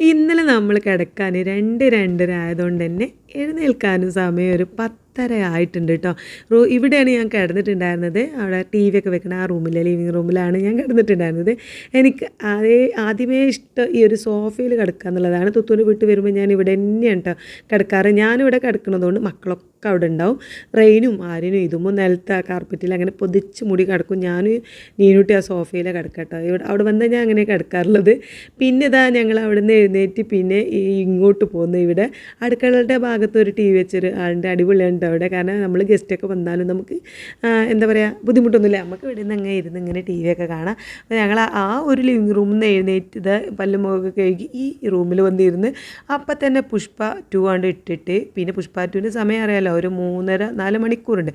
ഇന്നലെ നമ്മൾ കിടക്കാൻ രണ്ട് രണ്ടര ആയതുകൊണ്ട് തന്നെ എഴുന്നേൽക്കാനും സമയം ഒരു പത്തര ആയിട്ടുണ്ട് കേട്ടോ. റൂ ഇവിടെയാണ് ഞാൻ കിടന്നിട്ടുണ്ടായിരുന്നത്. അവിടെ ടി വി ഒക്കെ വെക്കണ ആ റൂമിലെ ലിവിങ് റൂമിലാണ് ഞാൻ കിടന്നിട്ടുണ്ടായിരുന്നത്. എനിക്ക് അതേ ആദ്യമേ ഇഷ്ടം ഈ ഒരു സോഫയിൽ കിടക്കുക എന്നുള്ളതാണ്. തുത്തൂന് വിട്ട് വരുമ്പോൾ ഞാൻ ഇവിടെ തന്നെയാണ് കേട്ടോ കിടക്കാറ്. ഞാനിവിടെ കിടക്കുന്നതുകൊണ്ട് മക്കളൊക്കെ അവിടെ ഉണ്ടാവും. റെയിനും ആരിനും ഇതുമ്പോൾ നിലത്ത് ആ കാർപ്പറ്റിൽ അങ്ങനെ പൊതിച്ച് മുടി കിടക്കും. ഞാൻ നീനുട്ടി ആ സോഫയിൽ കിടക്കട്ടോ ഇവിടെ അവിടെ വന്നാൽ ഞാൻ അങ്ങനെ കിടക്കാറുള്ളത്. പിന്നെ ഇതാ ഞങ്ങൾ അവിടെ നിന്ന് എഴുന്നേറ്റ് പിന്നെ ഇങ്ങോട്ട് പോകുന്നു. ഇവിടെ അടുക്കളയുടെ ഭാഗത്ത് ഒരു ടി വി വെച്ചൊരു ആളുടെ അടിപൊളിയുണ്ട്. അവിടെ കാരണം നമ്മൾ ഗസ്റ്റൊക്കെ വന്നാലും നമുക്ക് എന്താ പറയുക ബുദ്ധിമുട്ടൊന്നുമില്ല. നമുക്ക് ഇവിടെ നിന്ന് അങ്ങനെ ഇരുന്ന് ഇങ്ങനെ ടി വി ഒക്കെ കാണാം. അപ്പോൾ ഞങ്ങൾ ആ ഒരു ലിവിങ് റൂമിൽ നിന്ന് എഴുന്നേറ്റ് ഇത് പല്ലും മുഖമൊക്കെ കഴുകി ഈ റൂമിൽ വന്നിരുന്ന് അപ്പം തന്നെ പുഷ്പ ടു ആണ്ട് ഇട്ടിട്ട് പിന്നെ പുഷ്പ ടുവിന്റെ സമയം അറിയാമല്ലോ ഒരു മൂന്നര നാല് മണിക്കൂറുണ്ട്.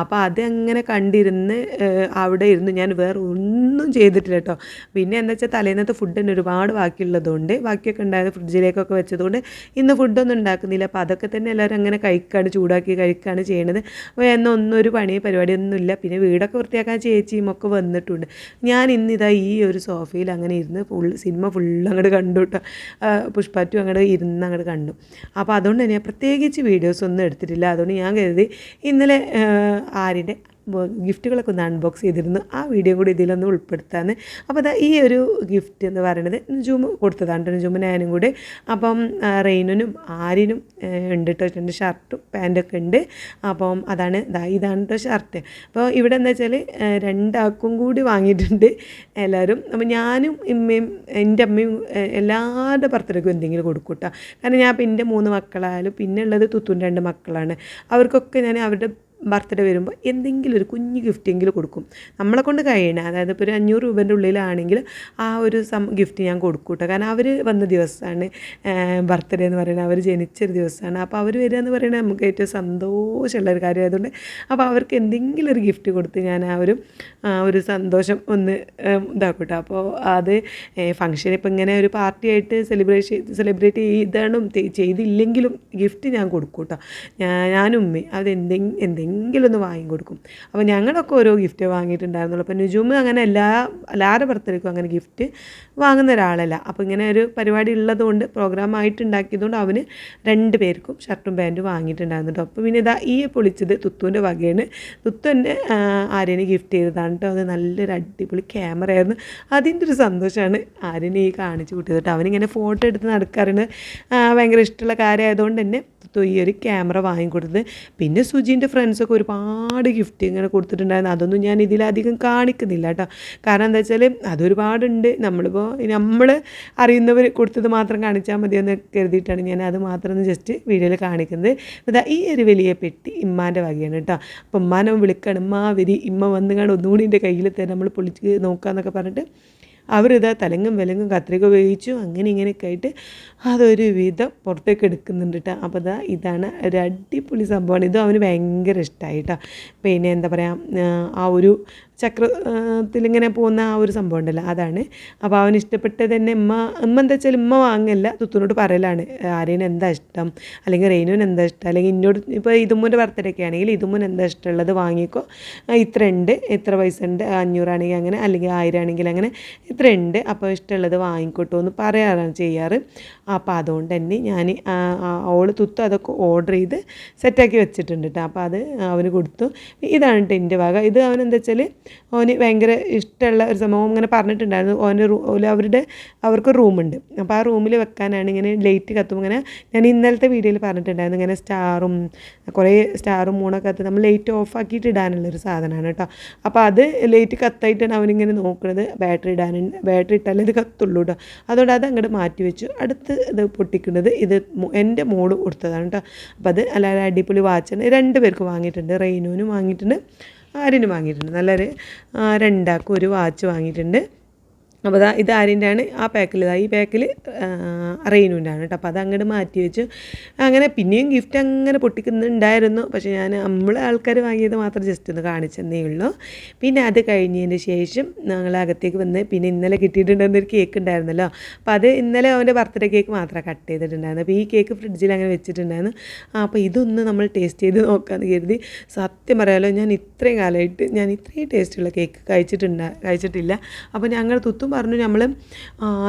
അപ്പോൾ അതങ്ങനെ കണ്ടിരുന്ന് അവിടെ ഇരുന്ന് ഞാൻ വേറെ ഒന്നും ചെയ്തിട്ടില്ല കേട്ടോ. പിന്നെ എന്താ വെച്ചാൽ തലേന്നത്തെ ഫുഡ് തന്നെ ഒരുപാട് ബാക്കിയുള്ളതുകൊണ്ട് ബാക്കിയൊക്കെ ഉണ്ടായത് ഫ്രിഡ്ജിലേക്കൊക്കെ വെച്ചതുകൊണ്ട് ഇന്ന് ഫുഡൊന്നും ഉണ്ടാക്കുന്നില്ല. അപ്പോൾ അതൊക്കെ തന്നെ എല്ലാവരും അങ്ങനെ കഴിക്കാണ് ചൂടാക്കി കഴിക്കുകയാണ് ചെയ്യണത്. അപ്പോൾ എന്നാൽ ഒന്നും ഒരു പണി പരിപാടിയൊന്നുമില്ല. പിന്നെ വീടൊക്കെ വൃത്തിയാക്കാൻ ചേച്ചിയും ഒക്കെ വന്നിട്ടുണ്ട്. ഞാൻ ഇന്നിതാ ഈ ഒരു സോഫയിൽ അങ്ങനെ ഇരുന്ന് ഫുൾ സിനിമ ഫുൾ അങ്ങോട്ട് കണ്ടു കേട്ടോ പുഷ്പാറ്റും അങ്ങോട്ട് ഇരുന്ന് അങ്ങോട്ട് കണ്ടു. അപ്പോൾ അതുകൊണ്ട് തന്നെ പ്രത്യേകിച്ച് വീഡിയോസ് ഒന്നും എടുത്തിട്ടില്ല. അതുകൊണ്ട് ഞാൻ കരുതി ഇന്നലെ ആരിന്റെ ഗിഫ്റ്റുകളൊക്കെ ഒന്ന് അൺബോക്സ് ചെയ്തിരുന്നു. ആ വീഡിയോ കൂടി ഇതിലൊന്ന് ഉൾപ്പെടുത്താന്ന്. അപ്പോൾ അതാ ഈ ഒരു ഗിഫ്റ്റ് എന്ന് പറയുന്നത് ജൂമ് കൊടുത്തതാണ് ജൂമ് ഞാനും കൂടി. അപ്പം റെയിനിനും റെയിനും ആരിനും ഉണ്ട് കേട്ടോ രണ്ട് ഷർട്ടും പാന്റൊക്കെ ഉണ്ട്. അപ്പം അതാണ് ദാ ഇതാണ് കേട്ടോ ഷർട്ട് അപ്പോൾ ഇവിടെ എന്താ വെച്ചാൽ രണ്ടാൾക്കും കൂടി വാങ്ങിയിട്ടുണ്ട് എല്ലാവരും അപ്പം ഞാനും ഇമ്മയും എന്റെ അമ്മയും എല്ലാവരുടെ ബർത്ത്ഡേക്കും എന്തെങ്കിലും കൊടുക്കും കേട്ടോ കാരണം ഞാൻ ഇപ്പം എന്റെ മൂന്ന് മക്കളായാലും പിന്നെ ഉള്ളത് തുത്തുന്റെ രണ്ട് മക്കളാണ്. അവർക്കൊക്കെ ഞാൻ അവരുടെ ബർത്ത്ഡേ വരുമ്പോൾ എന്തെങ്കിലും ഒരു കുഞ്ഞ് ഗിഫ്റ്റെങ്കിലും കൊടുക്കും. നമ്മളെ കൊണ്ട് കഴിയണ അതായത് ഇപ്പോൾ ഒരു അഞ്ഞൂറ് രൂപേന്റെ ഉള്ളിലാണെങ്കിൽ ആ ഒരു സം ഗിഫ്റ്റ് ഞാൻ കൊടുക്കും കേട്ടോ കാരണം അവർ വന്ന ദിവസമാണ് ബർത്ത്ഡേ എന്ന് പറയുന്നത്. അവർ ജനിച്ചൊരു ദിവസമാണ് അപ്പോൾ അവർ വരിക എന്ന് പറയുന്നത് നമുക്ക് ഏറ്റവും സന്തോഷമുള്ള ഒരു കാര്യമായതുകൊണ്ട് അപ്പോൾ അവർക്ക് എന്തെങ്കിലും ഒരു ഗിഫ്റ്റ് കൊടുത്ത് ഞാൻ ആ ഒരു ഒരു സന്തോഷം ഒന്ന് ഇതാക്കൂട്ടോ അപ്പോൾ അത് ഫംഗ്ഷൻ ഇപ്പം ഇങ്ങനെ ഒരു പാർട്ടി ആയിട്ട് സെലിബ്രേറ്റ് ചെയ്തണം ചെയ്തില്ലെങ്കിലും ഗിഫ്റ്റ് ഞാൻ കൊടുക്കും കേട്ടോ ഞാനും ഉമ്മയും. അത് എന്തെങ്കിലും എന്തെങ്കിലും ഒന്ന് വാങ്ങി കൊടുക്കും. അപ്പോൾ ഞങ്ങളൊക്കെ ഓരോ ഗിഫ്റ്റ് വാങ്ങിയിട്ടുണ്ടായിരുന്നുള്ളൂ. അപ്പോൾ നുജുമ് അങ്ങനെ എല്ലാ എല്ലാവരുടെ ബർത്ത്ഡേക്കും അങ്ങനെ ഗിഫ്റ്റ് വാങ്ങുന്ന ഒരാളല്ല. അപ്പോൾ ഇങ്ങനെ ഒരു പരിപാടി ഉള്ളതുകൊണ്ട് പ്രോഗ്രാം ആയിട്ട് ഉണ്ടാക്കിയതുകൊണ്ട് അവന് രണ്ട് പേർക്കും ഷർട്ടും പാന്റും വാങ്ങിയിട്ടുണ്ടായിരുന്നു അപ്പോൾ പിന്നെ ഇതാ ഈ പൊളിച്ചത് തുത്തുവിന്റെ വകയാണ്. തുത്തു തന്നെ ആര്യന് ഗിഫ്റ്റ് ചെയ്തതാണ് കേട്ടോ അത് നല്ലൊരു അടിപൊളി ക്യാമറ ആയിരുന്നു. അതിന്റെ ഒരു സന്തോഷമാണ് ആര്യനെ ഈ കാണിച്ചു കൂട്ടിയത് കേട്ടോ അവനിങ്ങനെ ഫോട്ടോ എടുത്ത് നടക്കാറുണ്ട്. ഭയങ്കര ഇഷ്ടമുള്ള കാര്യമായതുകൊണ്ട് തന്നെ തുത്തു ഈ ഒരു ക്യാമറ വാങ്ങിക്കൊടുത്തത് പിന്നെ സുജീന്റെ ഫ്രണ്ട്സൊക്കെ ഒരുപാട് ഗിഫ്റ്റ് ഇങ്ങനെ കൊടുത്തിട്ടുണ്ടായിരുന്നു. അതൊന്നും ഞാൻ ഇതിലധികം കാണിക്കുന്നില്ല കേട്ടോ. കാരണം എന്താ വെച്ചാൽ അതൊരുപാടുണ്ട് നമ്മളിപ്പോൾ നമ്മൾ അറിയുന്നവർ കൊടുത്തത് മാത്രം കാണിച്ചാൽ മതിയെന്ന് കരുതിയിട്ടാണ് ഞാൻ അത് മാത്രം ജസ്റ്റ് വീഡിയോയിൽ കാണിക്കുന്നത്. അതാ ഈ ഒരു വലിയ പെട്ടി ഇമ്മാന്റെ വകയാണ് കേട്ടോ. അപ്പം ഉമ്മാനെ വിളിക്കണം ഉമ്മ വരി ഇമ്മ വന്നു കാണും ഒന്നുകൂടി എന്റെ കയ്യിൽ തരാം നമ്മൾ പൊളിച്ച് നോക്കാമെന്നൊക്കെ പറഞ്ഞിട്ട് അവരിതാ തലങ്ങും വിലങ്ങും കത്രിക ഉപയോഗിച്ചു. അങ്ങനെ ഇങ്ങനെയൊക്കെ ആയിട്ട് അതൊരു വിധം പുറത്തേക്ക് എടുക്കുന്നുണ്ട് കേട്ടോ അപ്പോൾ ഇതാ ഇതാണ് ഒരു അടിപൊളി സംഭവമാണ്. ഇതും അവന് ഭയങ്കര ഇഷ്ടമായി കേട്ടോ പിന്നെ എന്താ പറയുക ആ ഒരു ചക്രത്തിലിങ്ങനെ പോകുന്ന ആ ഒരു സംഭവം ഉണ്ടല്ലോ അതാണ്. അപ്പോൾ അവന് ഇഷ്ടപ്പെട്ടത് തന്നെ ഉമ്മ ഉമ്മ എന്താ വെച്ചാൽ ഉമ്മ വാങ്ങല്ല തുത്തുനോട് പറയലാണ് ആര്യന് എന്താ ഇഷ്ടം അല്ലെങ്കിൽ റെയിനുവിന് എന്താ ഇഷ്ടം അല്ലെങ്കിൽ ഇന്നോട് ഇപ്പോൾ ഇതുമ്മൂന്റെ ബർത്ത്ഡേ ഒക്കെ ആണെങ്കിൽ ഇതുമ്മൂന് എന്താ ഇഷ്ടമുള്ളത് വാങ്ങിക്കോ ഇത്ര ഉണ്ട് എത്ര പൈസ ഉണ്ട് അഞ്ഞൂറാണെങ്കിൽ അങ്ങനെ അല്ലെങ്കിൽ ആയിരം ആണെങ്കിൽ അങ്ങനെ ഇത്ര ഉണ്ട് അപ്പോൾ ഇഷ്ടമുള്ളത് വാങ്ങിക്കോട്ടോ എന്ന് പറയാറാണ് ചെയ്യാറ്. അപ്പോൾ അതുകൊണ്ട് തന്നെ ഞാൻ ഓൾ തുത്ത് അതൊക്കെ ഓർഡർ ചെയ്ത് സെറ്റാക്കി വെച്ചിട്ടുണ്ട് കേട്ടോ അപ്പോൾ അത് അവന് കൊടുത്തു. ഇതാണ് എന്റെ വക. ഇത് അവനെന്താ വെച്ചാൽ അവന് ഭയങ്കര ഇഷ്ടമുള്ള ഒരു സംഭവം ഇങ്ങനെ പറഞ്ഞിട്ടുണ്ടായിരുന്നു. ഓന്റെ റൂ അവരുടെ അവർക്ക് റൂമുണ്ട്. അപ്പോൾ ആ റൂമിൽ വെക്കാനാണ് ഇങ്ങനെ ലൈറ്റ് കത്തും. ഇങ്ങനെ ഞാൻ ഇന്നലത്തെ വീഡിയോയിൽ പറഞ്ഞിട്ടുണ്ടായിരുന്നു. ഇങ്ങനെ സ്റ്റാറും കുറേ സ്റ്റാറും മൂണൊക്കെ കത്ത് നമ്മൾ ലൈറ്റ് ഓഫ് ആക്കിയിട്ട് ഇടാനുള്ളൊരു സാധനമാണ് കേട്ടോ. അപ്പോൾ അത് ലൈറ്റ് കത്തായിട്ടാണ് അവനിങ്ങനെ നോക്കുന്നത് ബാറ്ററി ഇടാൻ ബാറ്ററി ഇട്ടാലേ ഇത് കത്തുള്ളൂ കേട്ടോ. അതുകൊണ്ട് അത് അങ്ങോട്ട് മാറ്റി വെച്ചു. അടുത്ത് ഇത് പൊട്ടിക്കുന്നത് ഇത് എന്റെ മോൾ കൊടുത്തതാണ് കേട്ടോ. അപ്പോൾ അത് അല്ലാതെ അടിപൊളി വാച്ചാണ് രണ്ട് പേർക്ക് വാങ്ങിയിട്ടുണ്ട്. റെയിനുവിനും വാങ്ങിയിട്ടുണ്ട്. ആര്യനും വാങ്ങിയിട്ടുണ്ട്. നല്ലൊരു രണ്ടാക്കും ഒരു വാച്ച് വാങ്ങിയിട്ടുണ്ട്. അപ്പോൾ ദാ ഇത് ആണ് ആ പാക്കിൽ ഇതാ ഈ പാക്കിൽ റെയിനുവിന്റെ ആണ് കേട്ടോ. അപ്പോൾ അത് അങ്ങോട്ട് മാറ്റി വെച്ചു അങ്ങനെ പിന്നെയും ഗിഫ്റ്റ് അങ്ങനെ പൊട്ടിക്കുന്നുണ്ടായിരുന്നു. പക്ഷേ ഞാൻ നമ്മൾ ആൾക്കാർ വാങ്ങിയത് മാത്രം ജസ്റ്റ് ഒന്ന് കാണിച്ചെന്നേ ഉള്ളൂ. പിന്നെ അത് കഴിഞ്ഞതിന് ശേഷം ഞങ്ങൾ അകത്തേക്ക് വന്ന് പിന്നെ ഇന്നലെ കിട്ടിയിട്ടുണ്ടെന്നൊരു കേക്ക് ഉണ്ടായിരുന്നല്ലോ. അപ്പോൾ അത് ഇന്നലെ അവന്റെ ബർത്ത്ഡേ കേക്ക് മാത്രം കട്ട് ചെയ്തിട്ടുണ്ടായിരുന്നു. അപ്പോൾ ഈ കേക്ക് ഫ്രിഡ്ജിൽ അങ്ങനെ വെച്ചിട്ടുണ്ടായിരുന്നു. അപ്പോൾ ഇതൊന്ന് നമ്മൾ ടേസ്റ്റ് ചെയ്ത് നോക്കാമെന്ന് കരുതി സത്യം പറയാമല്ലോ ഞാൻ ഇത്രയും കാലമായിട്ട് ഞാൻ ഇത്രയും ടേസ്റ്റുള്ള കേക്ക് കഴിച്ചിട്ടുണ്ട് കഴിച്ചിട്ടില്ല. അപ്പോൾ ഞങ്ങൾ തുത്തും പറഞ്ഞു നമ്മൾ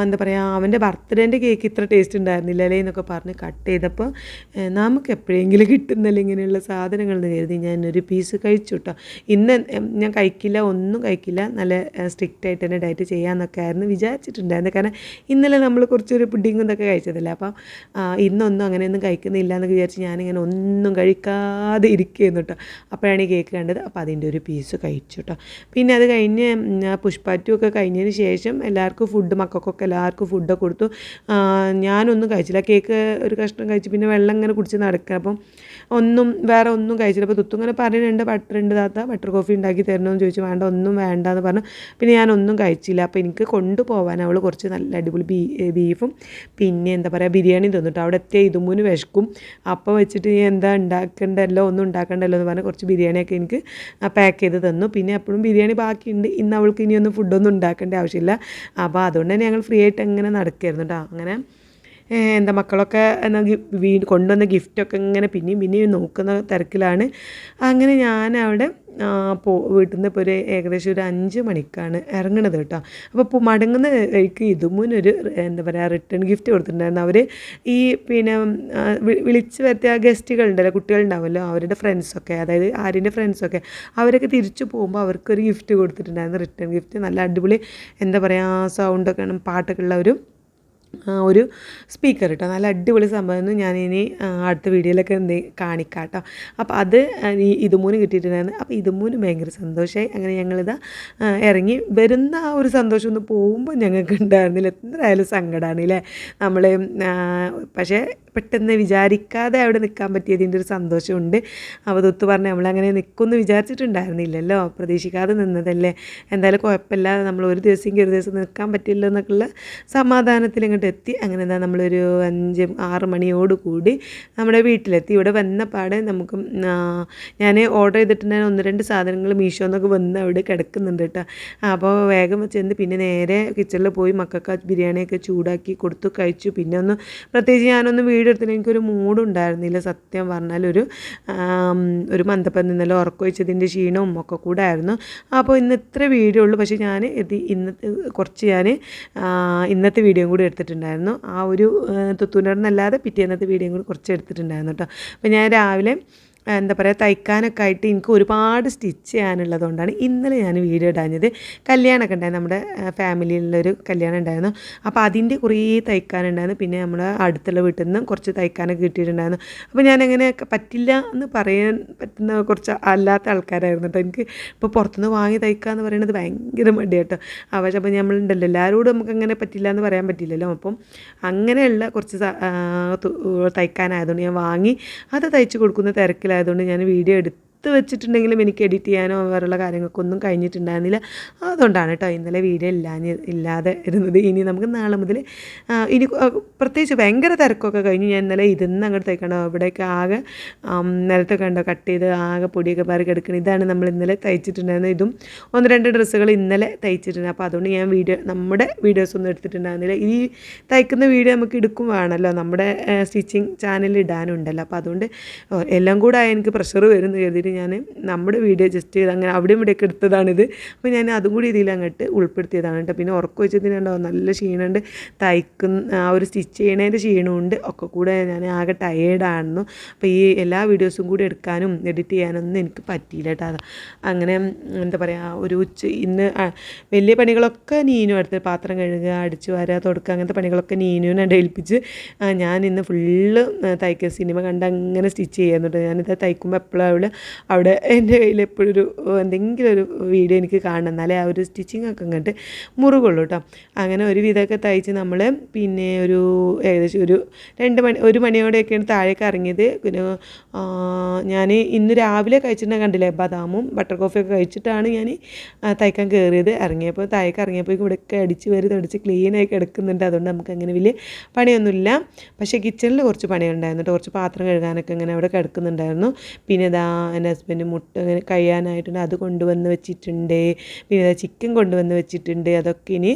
എന്താ പറയുക അവന്റെ ബർത്ത്ഡേന്റെ കേക്ക് ഇത്ര ടേസ്റ്റ് ഉണ്ടായിരുന്നില്ല അല്ലേ? എന്നൊക്കെ പറഞ്ഞ് കട്ട് ചെയ്തപ്പോൾ നമുക്ക് എപ്പോഴെങ്കിലും കിട്ടുന്നല്ലേ ഇങ്ങനെയുള്ള സാധനങ്ങൾ എന്ന് കരുതി ഞാൻ ഒരു പീസ് കഴിച്ചു കേട്ടോ ഇന്ന് ഞാൻ കഴിക്കില്ല ഒന്നും കഴിക്കില്ല നല്ല സ്ട്രിക്റ്റ് ആയിട്ട് തന്നെ ഡയറ്റ് ചെയ്യാമെന്നൊക്കെ ആയിരുന്നു വിചാരിച്ചിട്ടുണ്ടായിരുന്നു. കാരണം ഇന്നലെ നമ്മൾ കുറച്ചൊരു പുഡിങ്ങും ഇതൊക്കെ കഴിച്ചതല്ലേ? അപ്പം ഇന്നൊന്നും അങ്ങനെയൊന്നും കഴിക്കുന്നില്ല എന്നൊക്കെ വിചാരിച്ച് ഞാനിങ്ങനെ ഒന്നും കഴിക്കാതെ ഇരിക്കുന്നു കേട്ടോ അപ്പോഴാണ് ഈ കേക്ക് കണ്ടത്. അപ്പോൾ അതിന്റെ ഒരു പീസ് കഴിച്ചു കേട്ടോ പിന്നെ അത് കഴിഞ്ഞ് പുഷ്പാറ്റുമൊക്കെ കഴിഞ്ഞതിന് ശേഷം എല്ലാവർക്കും ഫുഡ് മക്കൾക്കൊക്കെ എല്ലാവർക്കും ഫുഡൊക്കെ കൊടുത്തു. ഞാനൊന്നും കഴിച്ചില്ല. കേക്ക് ഒരു കഷ്ണം കഴിച്ച് പിന്നെ വെള്ളം ഇങ്ങനെ കുടിച്ച് നടക്കുക. അപ്പം ഒന്നും വേറെ ഒന്നും കഴിച്ചില്ല. അപ്പോൾ തുത്തു ഇങ്ങനെ പറയുന്നുണ്ട് ബട്ടർ ഉണ്ട് താത്ത ബട്ടർ കോഫി ഉണ്ടാക്കി തരണമെന്ന് ചോദിച്ചു. വേണ്ട ഒന്നും വേണ്ട എന്ന് പറഞ്ഞു. പിന്നെ ഞാൻ ഒന്നും കഴിച്ചില്ല. അപ്പോൾ എനിക്ക് കൊണ്ടുപോകാൻ അവൾ കുറച്ച് നല്ല അടിപൊളി ബീ ബീഫും പിന്നെ എന്താ പറയുക ബിരിയാണി തന്നിട്ട്. അവിടെ എത്തിയ ഇതുമൂന്ന് വിശക്കും. അപ്പോൾ വെച്ചിട്ട് ഞാൻ എന്താ ഉണ്ടാക്കണ്ടല്ലോ ഒന്നും ഉണ്ടാക്കണ്ടല്ലോ എന്ന് പറഞ്ഞാൽ കുറച്ച് ബിരിയാണിയൊക്കെ എനിക്ക് പാക്ക് ചെയ്ത് തന്നു. പിന്നെ എപ്പോഴും ബിരിയാണി ബാക്കിയുണ്ട്. ഇന്ന് അവൾക്ക് ഇനിയൊന്നും ഫുഡൊന്നും ഉണ്ടാക്കേണ്ട ആവശ്യമില്ല. അപ്പോൾ അതുകൊണ്ട് തന്നെ ഞങ്ങൾ ഫ്രീ ആയിട്ട് അങ്ങനെ നടക്കുകയായിരുന്നു കേട്ടോ അങ്ങനെ എന്താ മക്കളൊക്കെ എന്നാ കൊണ്ടുവന്ന ഗിഫ്റ്റൊക്കെ ഇങ്ങനെ പിന്നെയും പിന്നെയും നോക്കുന്ന തിരക്കിലാണ്. അങ്ങനെ ഞാൻ അവിടെ പോ വീട്ടിൽ നിന്ന് ഇപ്പോൾ ഒരു ഏകദേശം ഒരു അഞ്ച് മണിക്കാണ് ഇറങ്ങണത് കേട്ടോ. അപ്പോൾ ഇപ്പോൾ മടങ്ങുന്ന കഴിക്ക് ഇതുമുന്നൊരു എന്താ പറയുക റിട്ടേൺ ഗിഫ്റ്റ് കൊടുത്തിട്ടുണ്ടായിരുന്നു. അവർ ഈ പിന്നെ വിളിച്ച് വരുത്തിയ ഗസ്റ്റുകളുണ്ടല്ലോ കുട്ടികളുണ്ടാവുമല്ലോ അവരുടെ ഫ്രണ്ട്സൊക്കെ അതായത് ആര്യന്റെ ഫ്രണ്ട്സൊക്കെ അവരൊക്കെ തിരിച്ചു പോകുമ്പോൾ അവർക്കൊരു ഗിഫ്റ്റ് കൊടുത്തിട്ടുണ്ടായിരുന്നു റിട്ടേൺ ഗിഫ്റ്റ് നല്ല അടിപൊളി എന്താ പറയുക സൗണ്ടൊക്കെ പാട്ടൊക്കെ ഉള്ള ഒരു ഒരു സ്പീക്കർ കേട്ടോ നല്ല അടിപൊളി സംഭവം ഞാൻ ഇനി അടുത്ത വീഡിയോയിലൊക്കെ എന്ത് കാണിക്കാം കേട്ടോ അപ്പോൾ അത് ഇതുമൂന്ന് കിട്ടിയിട്ടുണ്ടായിരുന്നു. അപ്പോൾ ഇതുമൂന്ന് ഭയങ്കര സന്തോഷമായി അങ്ങനെ ഞങ്ങളിതാ ഇറങ്ങി വരുന്ന ആ ഒരു സന്തോഷം ഒന്ന് പോകുമ്പോൾ ഞങ്ങൾക്ക് ഉണ്ടായിരുന്നില്ല. എന്തായാലും സങ്കടമാണ് അല്ലേ നമ്മൾ പക്ഷേ പെട്ടെന്ന് വിചാരിക്കാതെ അവിടെ നിൽക്കാൻ പറ്റിയതിന്റെ ഒരു സന്തോഷമുണ്ട്. അപ്പോൾ തൊത്ത് പറഞ്ഞ് നമ്മളങ്ങനെ നിൽക്കുമെന്ന് വിചാരിച്ചിട്ടുണ്ടായിരുന്നില്ലല്ലോ. പ്രതീക്ഷിക്കാതെ നിന്നതല്ലേ. എന്തായാലും കുഴപ്പമില്ല നമ്മൾ ഒരു ദിവസം ഒരു ദിവസം നിൽക്കാൻ പറ്റില്ല എന്നൊക്കെയുള്ള സമാധാനത്തിൽ ഇങ്ങോട്ട് എത്തി അങ്ങനെ എന്താ നമ്മളൊരു അഞ്ച് ആറ് മണിയോട് കൂടി നമ്മുടെ വീട്ടിലെത്തി. ഇവിടെ വന്ന പാടെ നമുക്ക് ഞാൻ ഓർഡർ ചെയ്തിട്ടുണ്ടായിരുന്ന ഒന്ന് രണ്ട് സാധനങ്ങൾ മീഷോന്നൊക്കെ വന്ന് അവിടെ കിടക്കുന്നുണ്ട് കേട്ടോ. അപ്പോൾ വേഗം ചെന്ന് പിന്നെ നേരെ കിച്ചണിൽ പോയി മക്കൾക്ക് ബിരിയാണിയൊക്കെ ചൂടാക്കി കൊടുത്തു കഴിച്ചു. പിന്നെ ഒന്ന് പ്രത്യേകിച്ച് ഞാനൊന്ന് എടുത്തിട്ട് എനിക്കൊരു മൂഡ് ഉണ്ടായിരുന്നില്ല. സത്യം പറഞ്ഞാൽ ഒരു ഒരു മന്ദപ്പം നിന്നല്ലോ ഉറക്കൊഴിച്ചതിന്റെ ക്ഷീണവും ഒക്കെ കൂടെ ആയിരുന്നു. അപ്പോൾ ഇന്ന് ഇത്ര വീഡിയോ ഉള്ളൂ പക്ഷേ ഞാൻ ഇത് ഇന്നത്തെ കുറച്ച് ഞാൻ ഇന്നത്തെ വീഡിയോയും കൂടി എടുത്തിട്ടുണ്ടായിരുന്നു. ആ ഒരു തുത്തൂനറിനല്ലാതെ പിറ്റേന്നത്തെ വീഡിയോയും കൂടി കുറച്ച് എടുത്തിട്ടുണ്ടായിരുന്നു കേട്ടോ. അപ്പോൾ ഞാൻ രാവിലെ എന്താ പറയുക തയ്ക്കാനൊക്കെ ആയിട്ട് എനിക്ക് ഒരുപാട് സ്റ്റിച്ച് ചെയ്യാനുള്ളതുകൊണ്ടാണ് ഇന്നലെ ഞാൻ വീഡിയോ ഇടാഞ്ഞത്. കല്യാണമൊക്കെ ഉണ്ടായിരുന്നു നമ്മുടെ ഫാമിലിയിലുള്ളൊരു കല്യാണം ഉണ്ടായിരുന്നു. അപ്പോൾ അതിന്റെ കുറേ തയ്ക്കാനുണ്ടായിരുന്നു. പിന്നെ നമ്മുടെ അടുത്തുള്ള വീട്ടിൽ നിന്ന് കുറച്ച് തയ്ക്കാനൊക്കെ കിട്ടിയിട്ടുണ്ടായിരുന്നു. അപ്പോൾ ഞാൻ അങ്ങനെ പറ്റില്ല എന്ന് പറയാൻ പറ്റുന്ന കുറച്ച് അല്ലാത്ത ആൾക്കാരായിരുന്നു കേട്ടോ എനിക്ക് ഇപ്പോൾ പുറത്തുനിന്ന് വാങ്ങി തയ്ക്കുക എന്ന് പറയുന്നത് ഭയങ്കര മടിയാട്ടോ പക്ഷേ അപ്പോൾ നമ്മളുണ്ടല്ലോ എല്ലാവരോടും നമുക്ക് അങ്ങനെ പറ്റില്ല എന്ന് പറയാൻ പറ്റില്ലല്ലോ. അപ്പം അങ്ങനെയുള്ള കുറച്ച് തയ്ക്കാനായതുകൊണ്ട് ഞാൻ വാങ്ങി അത് തയ്ച്ച് കൊടുക്കുന്ന തിരക്കിലായതുകൊണ്ട് ഞാൻ വീഡിയോ എടുത്ത് വെച്ചിട്ടുണ്ടെങ്കിലും എനിക്ക് എഡിറ്റ് ചെയ്യാനോ വേറെയുള്ള കാര്യങ്ങൾക്കൊന്നും കഴിഞ്ഞിട്ടുണ്ടായിരുന്നില്ല. അതുകൊണ്ടാണ് കേട്ടോ ഇന്നലെ വീഡിയോ ഇല്ലാഞ്ഞ് ഇല്ലാതെ ഇരുന്നത്. ഇനി നമുക്ക് നാളെ മുതൽ ഇനി പ്രത്യേകിച്ച് ഭയങ്കര തിരക്കൊക്കെ കഴിഞ്ഞു ഞാൻ ഇന്നലെ ഇരുന്ന് അങ്ങോട്ട് തയ്ക്കണോ ഇവിടെയൊക്കെ ആകെ നിലത്തൊക്കെ ഉണ്ടോ കട്ട് ചെയ്ത് ആകെ പൊടിയൊക്കെ പാറി കിടക്കണം ഇതാണ് നമ്മൾ ഇന്നലെ തയ്ച്ചിട്ടുണ്ടായിരുന്നത്. ഇതും ഒന്ന് രണ്ട് ഡ്രസ്സുകൾ ഇന്നലെ തയ്ച്ചിട്ടുണ്ട്. അപ്പോൾ അതുകൊണ്ട് ഞാൻ വീഡിയോ നമ്മുടെ വീഡിയോസ് ഒന്നും എടുത്തിട്ടുണ്ടായിരുന്നില്ല. ഈ തയ്ക്കുന്ന വീഡിയോ നമുക്ക് എടുക്കും വേണമല്ലോ. നമ്മുടെ സ്റ്റിച്ചിങ് ചാനലിൽ ഇടാനുണ്ടല്ലോ. അപ്പോൾ അതുകൊണ്ട് എല്ലാം കൂടെ എനിക്ക് പ്രഷർ വരുന്നു കരുതിയിട്ട് ഞാൻ നമ്മുടെ വീഡിയോ ജസ്റ്റ് ചെയ്ത് അങ്ങനെ അവിടെയും ഇവിടെയൊക്കെ എടുത്തതാണിത്. അപ്പോൾ ഞാൻ അതും കൂടി ഇതിൽ അങ്ങോട്ട് ഉൾപ്പെടുത്തിയതാണ് കേട്ടോ. പിന്നെ ഉറക്കം വെച്ചതിനുണ്ടാവും നല്ല ക്ഷീണമുണ്ട്. തയ്ക്കുന്ന ആ ഒരു സ്റ്റിച്ച് ചെയ്യണതിന്റെ ക്ഷീണമുണ്ട്. ഒക്കെ കൂടെ ഞാൻ ആകെ ടയേർഡായിരുന്നു അപ്പോൾ ഈ എല്ലാ വീഡിയോസും കൂടി എടുക്കാനും എഡിറ്റ് ചെയ്യാനൊന്നും എനിക്ക് പറ്റിയില്ല കേട്ടോ. അങ്ങനെ എന്താ പറയുക ഒരു ഉച്ച ഇന്ന് വലിയ പണികളൊക്കെ നീനു എടുത്ത് പാത്രം കഴുകുക അടിച്ചു വാരുക തുടക്കുക അങ്ങനത്തെ പണികളൊക്കെ നീനുവിനെ ഏൽപ്പിച്ച് ഞാൻ ഇന്ന് ഫുള്ള് തയ്ക്കുക സിനിമ കണ്ട് അങ്ങനെ സ്റ്റിച്ച് ചെയ്യുന്നുണ്ട് ഞാനിത് തയ്ക്കുമ്പോൾ എപ്പോഴും അവൾ അവിടെ എന്റെ കയ്യിൽ എപ്പോഴും ഒരു എന്തെങ്കിലും ഒരു വീഡിയോ എനിക്ക് കാണണം. എന്നാലേ ആ ഒരു സ്റ്റിച്ചിങ് ഒക്കെ അങ്ങോട്ട് മുറുകുള്ളൂ കേട്ടോ. അങ്ങനെ ഒരു വിധമൊക്കെ തയ്ച്ച് നമ്മൾ പിന്നെ ഒരു ഏകദേശം ഒരു രണ്ട് മണി ഒരു മണിയോടെയൊക്കെയാണ് താഴേക്ക് ഇറങ്ങിയത്. പിന്നെ ഞാൻ ഇന്ന് രാവിലെ കഴിച്ചിട്ടുണ്ടെങ്കിൽ കണ്ടില്ലേ ബദാമും ബട്ടർ കോഫിയൊക്കെ കഴിച്ചിട്ടാണ് ഞാൻ തയ്ക്കാൻ കയറിയത്. ഇറങ്ങിയപ്പോൾ താഴേക്ക് ഇറങ്ങിയപ്പോൾ ഇവിടെയൊക്കെ അടിച്ച് വരി തുടച്ച് ക്ലീനായി കിടക്കുന്നുണ്ട് അതുകൊണ്ട് നമുക്ക് അങ്ങനെ വലിയ പണിയൊന്നുമില്ല. പക്ഷേ കിച്ചണിൽ കുറച്ച് പണിയുണ്ടായിരുന്നു കേട്ടോ. കുറച്ച് പാത്രം കഴുകാനൊക്കെ ഇങ്ങനെ അവിടെ കിടക്കുന്നുണ്ടായിരുന്നു. പിന്നെ ഇതാ എന്റെ ഹസ്ബൻഡ് മുട്ട ഇങ്ങനെ കഴിയാനായിട്ടുണ്ട് അത് കൊണ്ടുവന്ന് വെച്ചിട്ടുണ്ട്. പിന്നെ ചിക്കൻ കൊണ്ടുവന്ന് വെച്ചിട്ടുണ്ട്. അതൊക്കെ ഇനി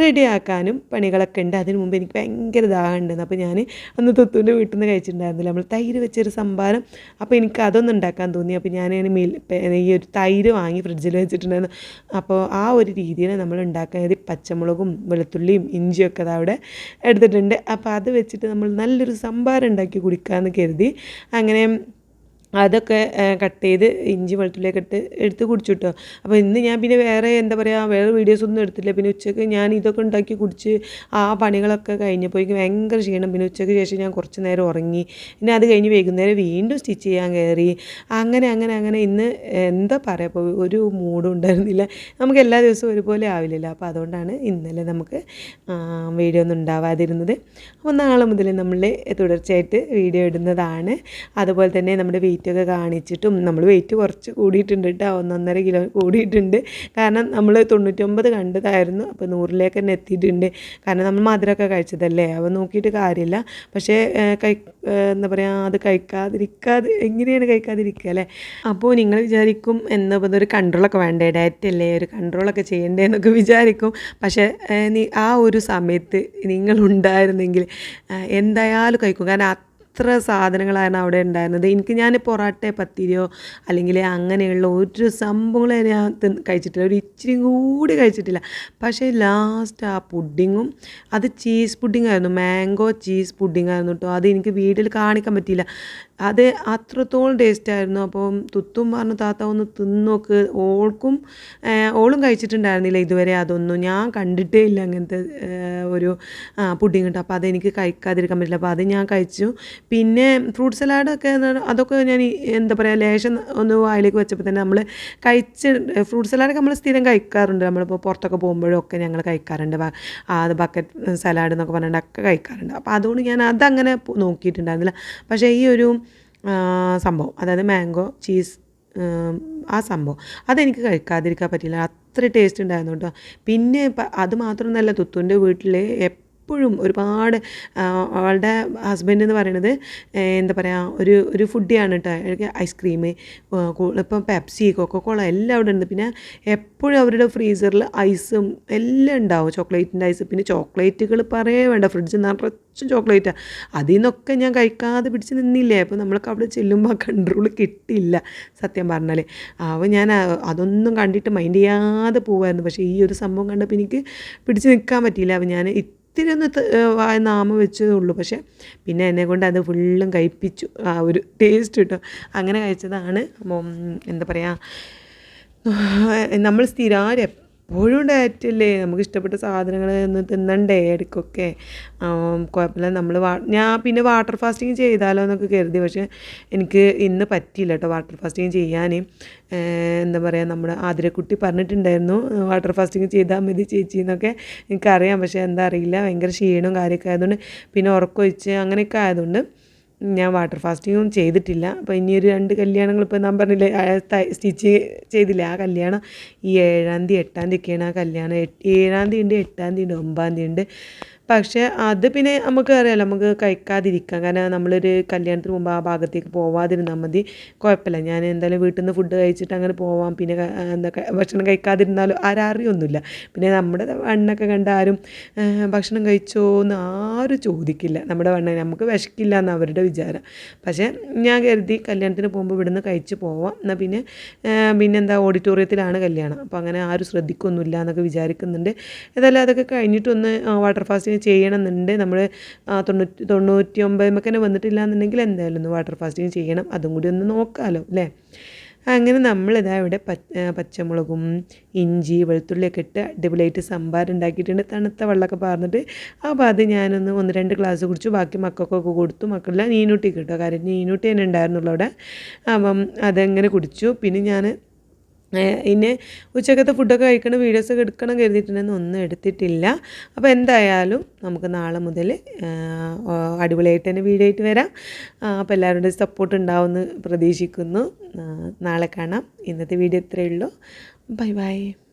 റെഡിയാക്കാനും പണികളൊക്കെ ഉണ്ട്. അതിന് മുമ്പ് എനിക്ക് ഭയങ്കര ദാഹമുണ്ടെന്ന് അപ്പോൾ ഞാൻ അന്ന് തൊത്തുവിന്റെ വീട്ടിൽ നിന്ന് കഴിച്ചിട്ടുണ്ടായിരുന്നില്ല. നമ്മൾ തൈര് വെച്ചൊരു സംഭാരം. അപ്പോൾ എനിക്ക് അതൊന്നും ഉണ്ടാക്കാൻ തോന്നി. അപ്പോൾ ഞാൻ മിൽ ഈ ഒരു തൈര് വാങ്ങി ഫ്രിഡ്ജിൽ വെച്ചിട്ടുണ്ടായിരുന്നു. അപ്പോൾ ആ ഒരു രീതിയിൽ നമ്മൾ ഉണ്ടാക്കാൻ പച്ചമുളകും വെളുത്തുള്ളിയും ഇഞ്ചിയൊക്കെ അത് അവിടെ എടുത്തിട്ടുണ്ട്. അപ്പോൾ അത് വെച്ചിട്ട് നമ്മൾ നല്ലൊരു സംഭാരം ഉണ്ടാക്കി കുടിക്കാമെന്ന് കരുതി. അങ്ങനെ അതൊക്കെ കട്ട് ചെയ്ത് ഇഞ്ചി വെളുത്തുള്ളിയൊക്കെ ഇട്ട് എടുത്ത് കുടിച്ചു കേട്ടോ അപ്പോൾ ഇന്ന് ഞാൻ പിന്നെ വേറെ എന്താ പറയുക വേറെ വീഡിയോസ് ഒന്നും എടുത്തില്ല. പിന്നെ ഉച്ചയ്ക്ക് ഞാൻ ഇതൊക്കെ ഉണ്ടാക്കി കുടിച്ച് ആ പണികളൊക്കെ കഴിഞ്ഞപ്പോൾ എനിക്ക് ഭയങ്കര ക്ഷീണം. പിന്നെ ഉച്ചയ്ക്ക് ശേഷം ഞാൻ കുറച്ച് നേരം ഉറങ്ങി. പിന്നെ അത് കഴിഞ്ഞ് വൈകുന്നേരം വീണ്ടും സ്റ്റിച്ച് ചെയ്യാൻ കയറി. അങ്ങനെ അങ്ങനെ അങ്ങനെ ഇന്ന് എന്താ പറയുക ഇപ്പോൾ ഒരു മൂഡും ഉണ്ടായിരുന്നില്ല. നമുക്ക് എല്ലാ ദിവസവും ഒരുപോലെ ആവില്ലല്ലോ. അപ്പോൾ അതുകൊണ്ടാണ് ഇന്നലെ നമുക്ക് വീഡിയോ ഒന്നും ഉണ്ടാവാതിരുന്നത്. അപ്പോൾ നാളെ മുതൽ നമ്മൾ തുടർച്ചയായിട്ട് വീഡിയോ ഇടുന്നതാണ്. അതുപോലെ തന്നെ നമ്മുടെ വെയിറ്റൊക്കെ കാണിച്ചിട്ടും നമ്മൾ വെയിറ്റ് കുറച്ച് കൂടിയിട്ടുണ്ട് കേട്ടോ. ഒന്നൊന്നര കിലോ കൂടിയിട്ടുണ്ട്. കാരണം നമ്മൾ തൊണ്ണൂറ്റൊമ്പത് കണ്ടതായിരുന്നു. അപ്പോൾ നൂറിലേക്ക് തന്നെ എത്തിയിട്ടുണ്ട്. കാരണം നമ്മൾ മധുരമൊക്കെ കഴിച്ചതല്ലേ? അവ നോക്കിയിട്ട് കാര്യമില്ല. പക്ഷേ കൈ എന്താ പറയുക അത് കഴിക്കാതിരിക്കാതെ എങ്ങനെയാണ് കഴിക്കാതിരിക്കുക അല്ലേ? അപ്പോൾ നിങ്ങൾ വിചാരിക്കും എന്താ ഒരു കൺട്രോളൊക്കെ വേണ്ടേ? ഡയറ്റ് അല്ലേ? ഒരു കൺട്രോളൊക്കെ ചെയ്യണ്ടേ? എന്നൊക്കെ വിചാരിക്കും. പക്ഷേ ആ ഒരു സമയത്ത് നിങ്ങളുണ്ടായിരുന്നെങ്കിൽ എന്തായാലും കഴിക്കും. കാരണം എത്ര സാധനങ്ങളാണ് അവിടെ ഉണ്ടായിരുന്നത്? എനിക്ക് ഞാൻ പൊറാട്ട പത്തിരിയോ അല്ലെങ്കിൽ അങ്ങനെയുള്ള ഒരു സംഭവങ്ങളെ ഞാൻ കഴിച്ചിട്ടില്ല. ഒരു ഇച്ചിരി കൂടി കഴിച്ചിട്ടില്ല. പക്ഷേ ലാസ്റ്റ് ആ പുഡിങ്ങും അത് ചീസ് പുഡിംഗ് ആയിരുന്നു. മാംഗോ ചീസ് പുഡിംഗ് ആയിരുന്നു കേട്ടോ അത് എനിക്ക് വീട്ടിൽ കാണിക്കാൻ പറ്റിയില്ല. അത് അത്രത്തോളം ടേസ്റ്റ് ആയിരുന്നു. അപ്പം തുത്തും പറഞ്ഞു താത്ത ഒന്ന് തിന്നോക്ക്. ഓൾക്കും ഓളും കഴിച്ചിട്ടുണ്ടായിരുന്നില്ല ഇതുവരെ അതൊന്നും. ഞാൻ കണ്ടിട്ടേ ഇല്ല അങ്ങനത്തെ ഒരു പുഡിങ് കേട്ടോ അപ്പോൾ അതെനിക്ക് കഴിക്കാതിരിക്കാൻ പറ്റില്ല. അപ്പോൾ അത് ഞാൻ കഴിച്ചു. പിന്നെ ഫ്രൂട്ട് സലാഡൊക്കെ അതൊക്കെ ഞാൻ എന്താ പറയുക ലേശം ഒന്ന് വായിലേക്ക് വെച്ചപ്പോൾ തന്നെ നമ്മൾ കഴിച്ച് ഫ്രൂട്ട് സലാഡൊക്കെ നമ്മൾ സ്ഥിരം കഴിക്കാറുണ്ട്. നമ്മളിപ്പോൾ പുറത്തൊക്കെ പോകുമ്പോഴൊക്കെ ഞങ്ങൾ കഴിക്കാറുണ്ട്. അത് ബക്കറ്റ് സലാഡ് എന്നൊക്കെ പറഞ്ഞിട്ടൊക്കെ കഴിക്കാറുണ്ട്. അപ്പോൾ അതുകൊണ്ട് ഞാൻ അതങ്ങനെ നോക്കിയിട്ടുണ്ടായിരുന്നില്ല. പക്ഷേ ഈ ഒരു സംഭവം അതായത് മാംഗോ ചീസ് ആ സംഭവം അതെനിക്ക് കഴിക്കാതിരിക്കാൻ പറ്റില്ല അത്ര ടേസ്റ്റ് ഉണ്ടായിരുന്നു കേട്ടോ. പിന്നെ അത് മാത്രമൊന്നുമല്ല തുത്തുന്റെ വീട്ടിൽ എപ്പോഴും ഒരുപാട് അവളുടെ ഹസ്ബൻഡ് എന്ന് പറയുന്നത് എന്താ പറയുക ഒരു ഒരു ഫുഡിയാണ് കേട്ടോ ഐസ്ക്രീം ഇപ്പം പെപ്സി കൊക്കക്കോള എല്ലാം അവിടെ ഉണ്ട്. പിന്നെ എപ്പോഴും അവരുടെ ഫ്രീസറിൽ ഐസും എല്ലാം ഉണ്ടാവും. ചോക്ലേറ്റിന്റെ ഐസ് പിന്നെ ചോക്ലേറ്റുകൾ പറയേ വേണ്ട. ഫ്രിഡ്ജ് നിറച്ചും ചോക്ലേറ്റാണ് അതിൽ നിന്നൊക്കെ ഞാൻ കഴിക്കാതെ പിടിച്ച് നിന്നില്ലേ? അപ്പോൾ നമ്മൾക്ക് അവിടെ ചെല്ലുമ്പോൾ കൺട്രോൾ കിട്ടില്ല സത്യം പറഞ്ഞാൽ അപ്പോൾ ഞാൻ അതൊന്നും കണ്ടിട്ട് മൈൻഡ് ചെയ്യാതെ പോവായിരുന്നു. പക്ഷേ ഈ ഒരു സംഭവം കണ്ടപ്പോൾ എനിക്ക് പിടിച്ച് നിൽക്കാൻ പറ്റിയില്ല. അപ്പോൾ ഞാൻ ഇത്തിരി ഒന്ന് നാമ വെച്ചതേ ഉള്ളൂ. പക്ഷേ പിന്നെ എന്നെ കൊണ്ട് അത് ഫുള്ളും കഴിപ്പിച്ചു. ആ ഒരു ടേസ്റ്റ് കിട്ടും അങ്ങനെ കഴിച്ചതാണ്. എന്താ പറയുക നമ്മൾ സ്ഥിരം എപ്പോഴും ഡയറ്റല്ലേ നമുക്ക് ഇഷ്ടപ്പെട്ട സാധനങ്ങൾ ഒന്ന് തിന്നണ്ടേ ഇടയ്ക്കൊക്കെ. കുഴപ്പമില്ല. നമ്മൾ വാ ഞാൻ പിന്നെ വാട്ടർ ഫാസ്റ്റിങ് ചെയ്താലോ എന്നൊക്കെ കരുതി. പക്ഷേ എനിക്ക് ഇന്ന് പറ്റിയില്ല കേട്ടോ വാട്ടർ ഫാസ്റ്റിങ് ചെയ്യാൻ എന്താ പറയുക നമ്മുടെ ആതിരക്കുട്ടി പറഞ്ഞിട്ടുണ്ടായിരുന്നു വാട്ടർ ഫാസ്റ്റിങ് ചെയ്താൽ മതി ചേച്ചി എന്നൊക്കെ എനിക്കറിയാം. പക്ഷേ എന്താ അറിയില്ല. ഭയങ്കര ക്ഷീണവും കാര്യമൊക്കെ ആയതുകൊണ്ട് പിന്നെ ഉറക്കമൊഴിച്ച് അങ്ങനെയൊക്കെ ആയതുകൊണ്ട് ഞാൻ വാട്ടർ ഫാസ്റ്റിങ്ങും ചെയ്തിട്ടില്ല. അപ്പോൾ ഇനിയൊരു രണ്ട് കല്യാണങ്ങൾ ഇപ്പോൾ ഞാൻ പറഞ്ഞില്ലേ സ്റ്റിച്ച് ചെയ്തില്ല ആ കല്യാണം ഈ ഏഴാം തീയതി എട്ടാം തീയതിയൊക്കെയാണ് ആ കല്യാണം. ഏഴാം തീയതി ഉണ്ട് എട്ടാം തീയതി ഉണ്ട് ഒമ്പതാം തീയതി ഉണ്ട് പക്ഷേ അത് പിന്നെ നമുക്ക് അറിയാമല്ലോ നമുക്ക് കഴിക്കാതിരിക്കാം. കാരണം നമ്മളൊരു കല്യാണത്തിന് മുമ്പ് ആ ഭാഗത്തേക്ക് പോവാതിരുന്നാൽ മതി. കുഴപ്പമില്ല. ഞാൻ എന്തായാലും വീട്ടിൽ നിന്ന് ഫുഡ് കഴിച്ചിട്ട് അങ്ങനെ പോവാം. പിന്നെ എന്താ ഭക്ഷണം കഴിക്കാതിരുന്നാലും ആരറിയൊന്നുമില്ല. പിന്നെ നമ്മുടെ വണ്ണൊക്കെ കണ്ട ആരും ഭക്ഷണം കഴിച്ചോ എന്ന് ആരും ചോദിക്കില്ല. നമ്മുടെ വണ്ണ നമുക്ക് വിശക്കില്ല എന്ന് അവരുടെ വിചാരം. പക്ഷേ ഞാൻ കരുതി കല്യാണത്തിന് പോകുമ്പോൾ ഇവിടുന്ന് കഴിച്ച് പോവാം. എന്നാൽ പിന്നെ പിന്നെന്താ ഓഡിറ്റോറിയത്തിലാണ് കല്യാണം. അപ്പോൾ അങ്ങനെ ആരും ശ്രദ്ധിക്കൊന്നുമില്ല എന്നൊക്കെ വിചാരിക്കുന്നുണ്ട്. ഏതായാലും അതൊക്കെ കഴിഞ്ഞിട്ടൊന്ന് വാട്ടർ ഫാസ്റ്റിംഗ് ചെയ്യണമെന്നുണ്ട്. നമ്മൾ തൊണ്ണൂറ്റി തൊണ്ണൂറ്റി ഒമ്പതിമൊക്കെ വന്നിട്ടില്ല എന്നുണ്ടെങ്കിൽ എന്തായാലും ഒന്ന് വാട്ടർ ഫാസ്റ്റിംഗ് ചെയ്യണം. അതും കൂടി ഒന്ന് നോക്കാമല്ലോ അല്ലേ? അങ്ങനെ നമ്മളിതാ ഇവിടെ പച്ചമുളകും ഇഞ്ചി വെളുത്തുള്ളിയൊക്കെ ഇട്ട് അടിപൊളിയായിട്ട് സംഭാർ ഉണ്ടാക്കിയിട്ടുണ്ട്. തണുത്ത വെള്ളമൊക്കെ പാർന്നിട്ട്. അപ്പോൾ അത് ഞാനൊന്ന് ഒന്ന് രണ്ട് ഗ്ലാസ് കുടിച്ചു. ബാക്കി മക്കൾക്കൊക്കെ കൊടുത്തു. മക്കളെല്ലാം നീനൂട്ടി കിട്ടും. കാര്യം നീനൂട്ടി തന്നെ ഉണ്ടായിരുന്നുള്ളൂ അവിടെ. അപ്പം അതങ്ങനെ കുടിച്ചു. പിന്നെ ഞാൻ ഇനി ഉച്ചക്കത്തെ ഫുഡൊക്കെ കഴിക്കണ വീഡിയോസൊക്കെ എടുക്കണം കരുതിയിട്ടുണ്ടെന്ന് ഒന്നും എടുത്തിട്ടില്ല. അപ്പോൾ എന്തായാലും നമുക്ക് നാളെ മുതൽ അടിപൊളിയായിട്ട് തന്നെ വീഡിയോ ആയിട്ട് വരാം. അപ്പോൾ എല്ലാവരുടെയും സപ്പോർട്ട് ഉണ്ടാവുമെന്ന് പ്രതീക്ഷിക്കുന്നു. നാളെ കാണാം. ഇന്നത്തെ വീഡിയോ ഇത്രയേ ഉള്ളൂ. Bye bye